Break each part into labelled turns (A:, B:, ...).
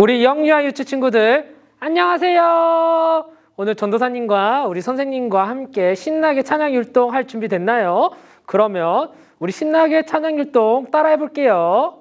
A: 우리 영유아 유치 친구들 안녕하세요. 오늘 전도사님과 우리 선생님과 함께 신나게 찬양 율동 할 준비 됐나요? 그러면 우리 신나게 찬양 율동 따라해 볼게요.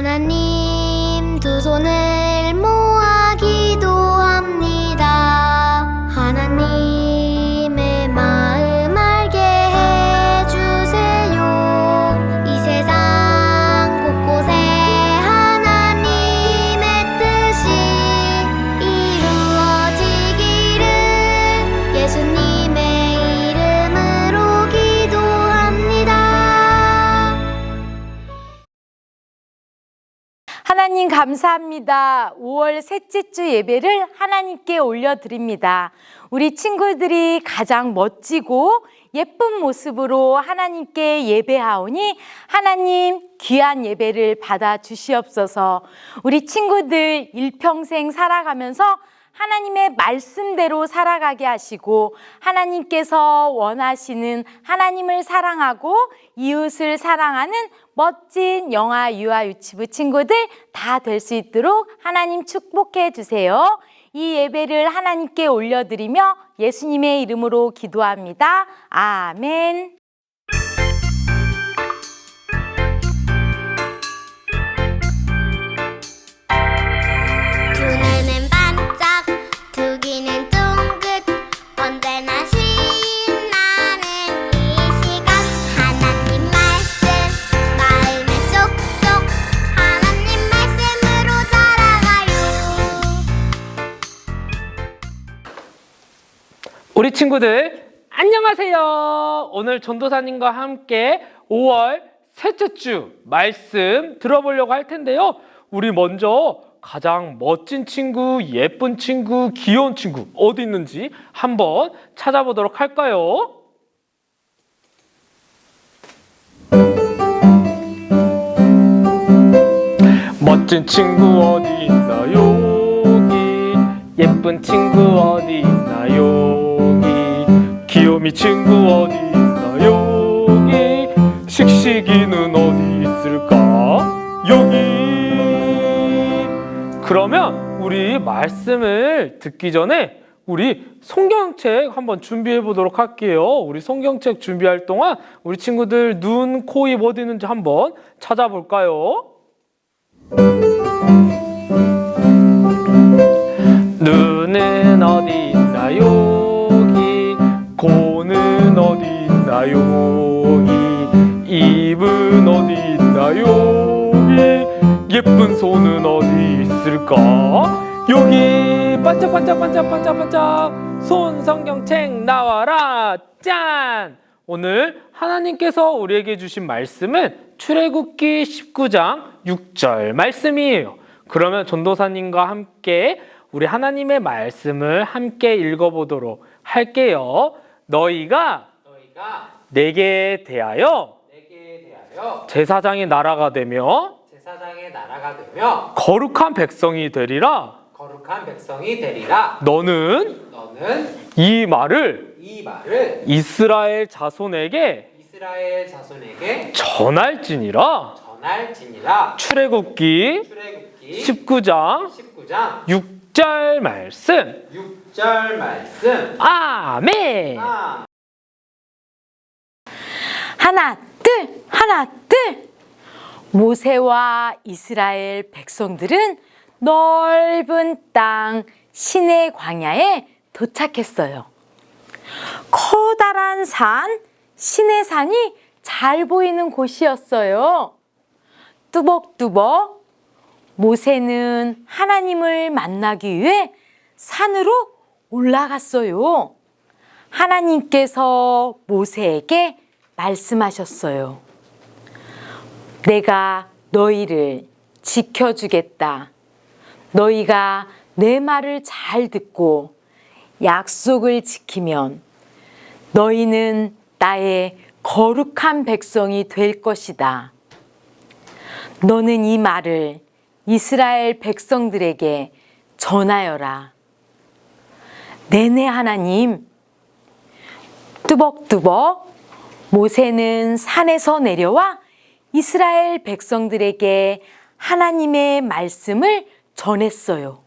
B: 하나 하나님
C: 감사합니다. 5월 셋째 주 예배를 하나님께 올려드립니다. 우리 친구들이 가장 멋지고 예쁜 모습으로 하나님께 예배하오니 하나님 귀한 예배를 받아 주시옵소서. 우리 친구들 일평생 살아가면서 하나님의 말씀대로 살아가게 하시고 하나님께서 원하시는 하나님을 사랑하고 이웃을 사랑하는 멋진 영아 유아 유치부 친구들 다 될 수 있도록 하나님 축복해 주세요. 이 예배를 하나님께 올려드리며 예수님의 이름으로 기도합니다. 아멘.
A: 우리 친구들
D: 안녕하세요. 오늘 전도사님과 함께 5월 셋째 주 말씀 들어보려고 할 텐데요. 우리 먼저 가장 멋진 친구, 예쁜 친구, 귀여운 친구 어디 있는지 한번 찾아보도록 할까요? 멋진 친구 어디 있나 여기 예쁜 친구 어디 있나 귀요미 친구 어디 있나 여기 씩씩이는 어디 있을까 여기 그러면 우리 말씀을 듣기 전에 우리 성경책 한번 준비해 보도록 할게요. 우리 성경책 준비할 동안 우리 친구들 눈, 코, 입 어디 있는지 한번 찾아볼까요? 눈은 어디 있나 여 있나 여기 입은 어디 있나 여기 예쁜 손은 어디 있을까? 여기 반짝반짝 반짝반짝 반짝 손 성경책 나와라. 짠! 오늘 하나님께서 우리에게 주신 말씀은 출애굽기 19장 6절 말씀이에요. 그러면 전도사님과 함께 우리 하나님의 말씀을 함께 읽어보도록 할게요.
E: 너희가
D: 내게 대하여
E: 내게 대하여
D: 제사장의 나라가 되며
E: 제사장의 나라가 되며
D: 거룩한 백성이 되리라.
E: 거룩한 백성이 되리라.
D: 너는
E: 너는
D: 이 말을
E: 이 말을
D: 이스라엘 자손에게
E: 이스라엘 자손에게
D: 전할지니라.
E: 전할지니라.
D: 출애굽기
E: 출애굽기
D: 19장
E: 19장
D: 6절 말씀.
E: 6절 말씀.
D: 아멘.
E: 아,
C: 하나, 둘, 하나, 둘. 모세와 이스라엘 백성들은 넓은 땅 시내 광야에 도착했어요. 커다란 산, 시내 산이 잘 보이는 곳이었어요. 뚜벅뚜벅 모세는 하나님을 만나기 위해 산으로 올라갔어요. 하나님께서 모세에게 말씀하셨어요. 내가 너희를 지켜주겠다. 너희가 내 말을 잘 듣고 약속을 지키면 너희는 나의 거룩한 백성이 될 것이다. 너는 이 말을 이스라엘 백성들에게 전하여라. 내내 하나님, 뚜벅뚜벅 모세는 산에서 내려와 이스라엘 백성들에게 하나님의 말씀을 전했어요.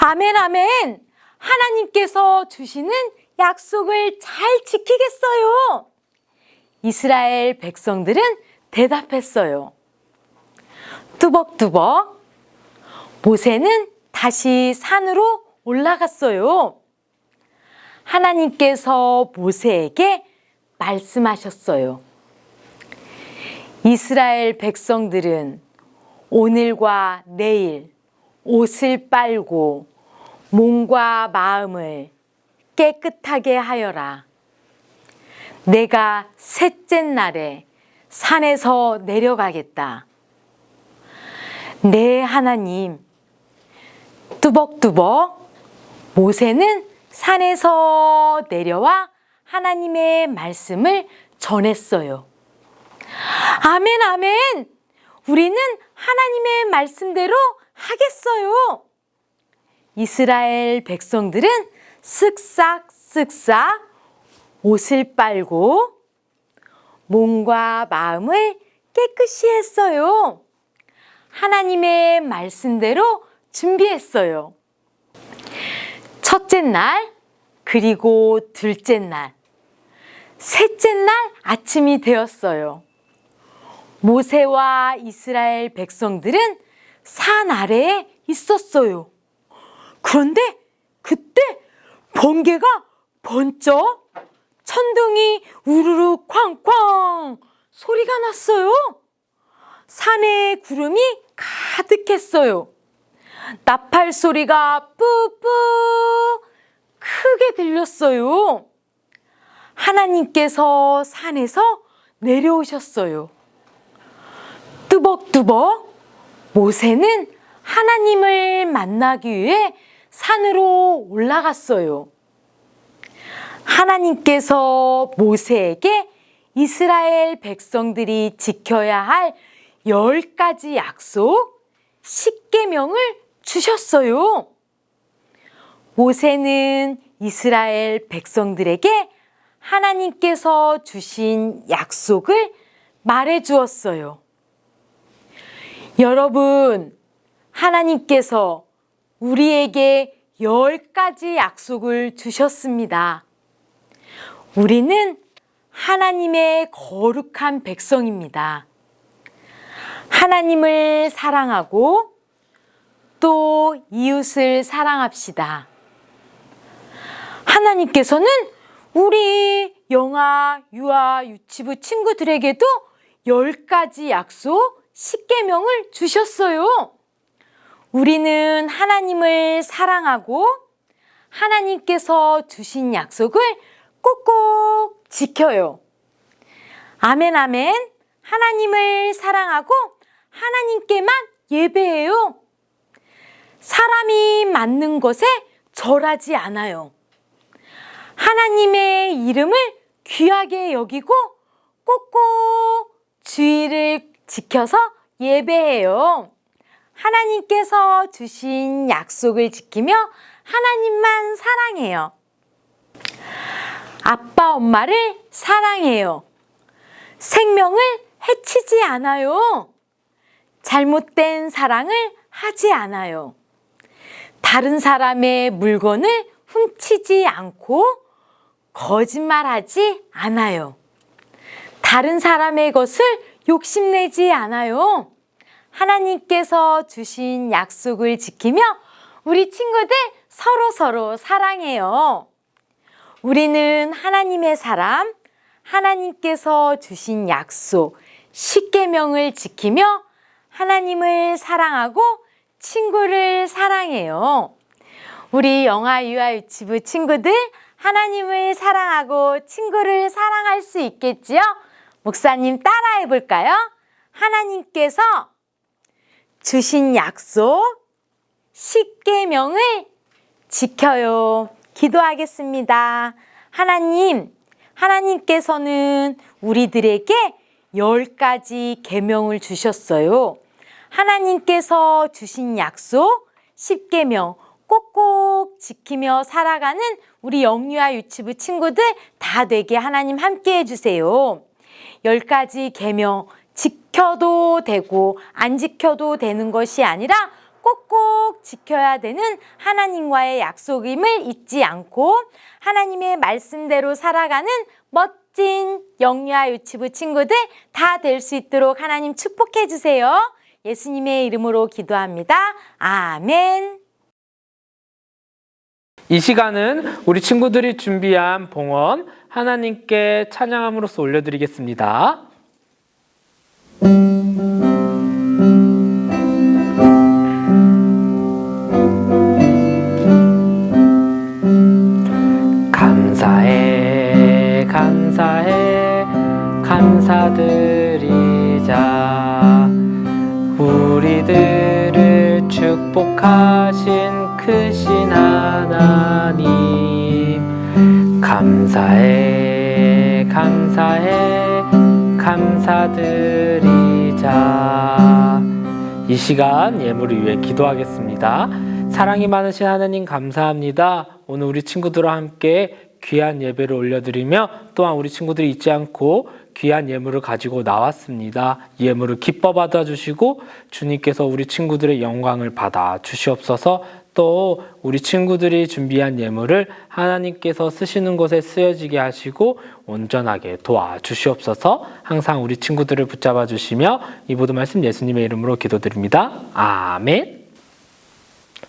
C: 아멘, 아멘. 하나님께서 주시는 약속을 잘 지키겠어요. 이스라엘 백성들은 대답했어요. 뚜벅뚜벅 모세는 다시 산으로 올라갔어요. 하나님께서 모세에게 말씀하셨어요. 이스라엘 백성들은 오늘과 내일 옷을 빨고 몸과 마음을 깨끗하게 하여라. 내가 셋째 날에 산에서 내려가겠다. 네, 하나님. 뚜벅뚜벅 모세는 산에서 내려와 하나님의 말씀을 전했어요. 아멘, 아멘. 우리는 하나님의 말씀대로 하겠어요. 이스라엘 백성들은 쓱싹 쓱싹 옷을 빨고 몸과 마음을 깨끗이 했어요. 하나님의 말씀대로 준비했어요. 첫째 날, 그리고 둘째 날, 셋째 날 아침이 되었어요. 모세와 이스라엘 백성들은 산 아래에 있었어요. 그런데 그때 번개가 번쩍 천둥이 우르르 쾅쾅 소리가 났어요. 산에 구름이 가득했어요. 나팔 소리가 뿌뿌 크게 들렸어요. 하나님께서 산에서 내려오셨어요. 뚜벅뚜벅 모세는 하나님을 만나기 위해 산으로 올라갔어요. 하나님께서 모세에게 이스라엘 백성들이 지켜야 할 열 가지 약속, 십계명을 주셨어요. 모세는 이스라엘 백성들에게 하나님께서 주신 약속을 말해 주었어요. 여러분, 하나님께서 우리에게 열 가지 약속을 주셨습니다. 우리는 하나님의 거룩한 백성입니다. 하나님을 사랑하고 또 이웃을 사랑합시다. 하나님께서는 우리 영아, 유아, 유치부 친구들에게도 열 가지 약속, 십계명을 주셨어요. 우리는 하나님을 사랑하고 하나님께서 주신 약속을 꼭꼭 지켜요. 아멘, 아멘. 하나님을 사랑하고 하나님께만 예배해요. 사람이 맞는 것에 절하지 않아요. 하나님의 이름을 귀하게 여기고 꼭꼭 주의를 지켜서 예배해요. 하나님께서 주신 약속을 지키며 하나님만 사랑해요. 아빠, 엄마를 사랑해요. 생명을 해치지 않아요. 잘못된 사랑을 하지 않아요. 다른 사람의 물건을 훔치지 않고 거짓말하지 않아요. 다른 사람의 것을 욕심내지 않아요. 하나님께서 주신 약속을 지키며 우리 친구들 서로 서로 사랑해요. 우리는 하나님의 사람, 하나님께서 주신 약속, 십계명을 지키며 하나님을 사랑하고 친구를 사랑해요. 우리 영아 유아 유치부 친구들 하나님을 사랑하고 친구를 사랑할 수 있겠지요? 목사님 따라해 볼까요? 하나님께서 주신 약속 십계명을 지켜요. 기도하겠습니다. 하나님, 하나님께서는 우리들에게 열 가지 계명을 주셨어요. 하나님께서 주신 약속 십계명 꼭꼭 지키며 살아가는 우리 영유아 유치부 친구들 다 되게 하나님 함께 해주세요. 열 가지 계명 지켜도 되고 안 지켜도 되는 것이 아니라 꼭꼭 지켜야 되는 하나님과의 약속임을 잊지 않고 하나님의 말씀대로 살아가는 멋진 영유아 유치부 친구들 다 될 수 있도록 하나님 축복해 주세요. 예수님의 이름으로 기도합니다. 아멘.
D: 이 시간은 우리 친구들이 준비한 봉헌 하나님께 찬양함으로써 올려드리겠습니다. 감사해 감사해 감사드리자 우리들을 축복하신 크신 하나님 감사해 감사해 감사드리자 이 시간 예물을 위해 기도하겠습니다. 사랑이 많으신 하나님 감사합니다. 오늘 우리 친구들과 함께 귀한 예배를 올려드리며 또한 우리 친구들이 잊지 않고 귀한 예물을 가지고 나왔습니다. 이 예물을 기뻐 받아주시고 주님께서 우리 친구들의 영광을 받아 주시옵소서 또 우리 친구들이 준비한 예물을 하나님께서 쓰시는 곳에 쓰여지게 하시고 온전하게 도와주시옵소서 항상 우리 친구들을 붙잡아 주시며 이 모든 말씀 예수님의 이름으로 기도드립니다. 아멘.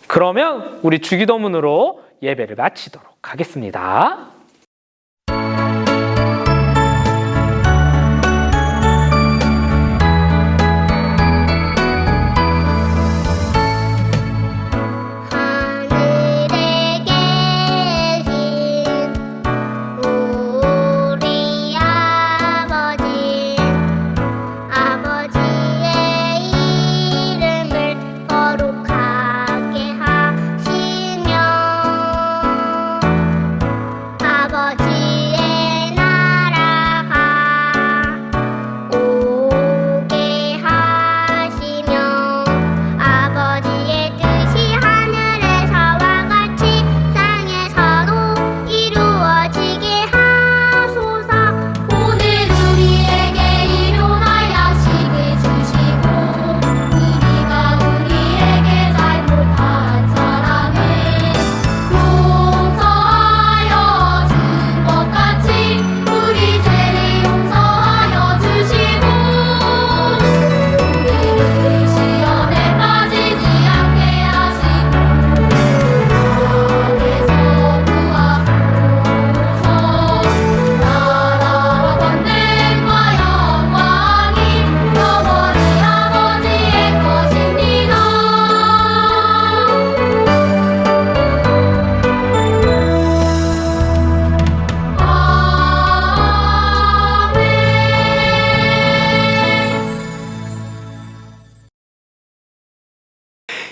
D: 그러면 우리 주기도문으로 예배를 마치도록 하겠습니다.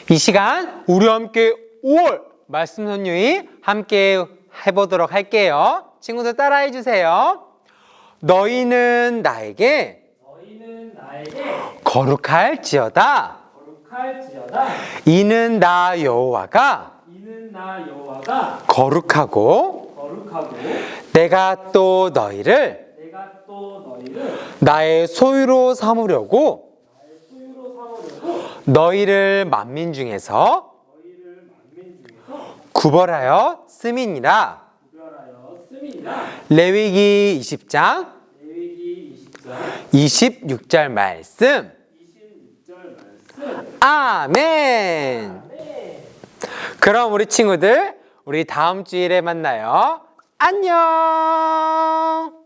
F: 이 시간 우리 함께 5월 말씀 선율이 함께 해보도록 할게요. 친구들 따라해 주세요. 너희는 나에게
D: 너희는 나에게
F: 거룩할지어다.
D: 거룩할지어다.
F: 이는 나 여호와가
D: 이는 나 여호와가
F: 거룩하고
D: 거룩하고
F: 내가 또 너희를
D: 내가 또 너희를
F: 나의 소유로 삼으려고
D: 소유로 삼으려고
F: 너희를 만민 중에서.
D: 구별하여 씀이니라.
F: 레위기 20장
D: 레위기 20장
F: 26절 말씀.
D: 26절 말씀.
F: 아멘. 그럼 우리 친구들 우리 다음 주일에 만나요. 안녕.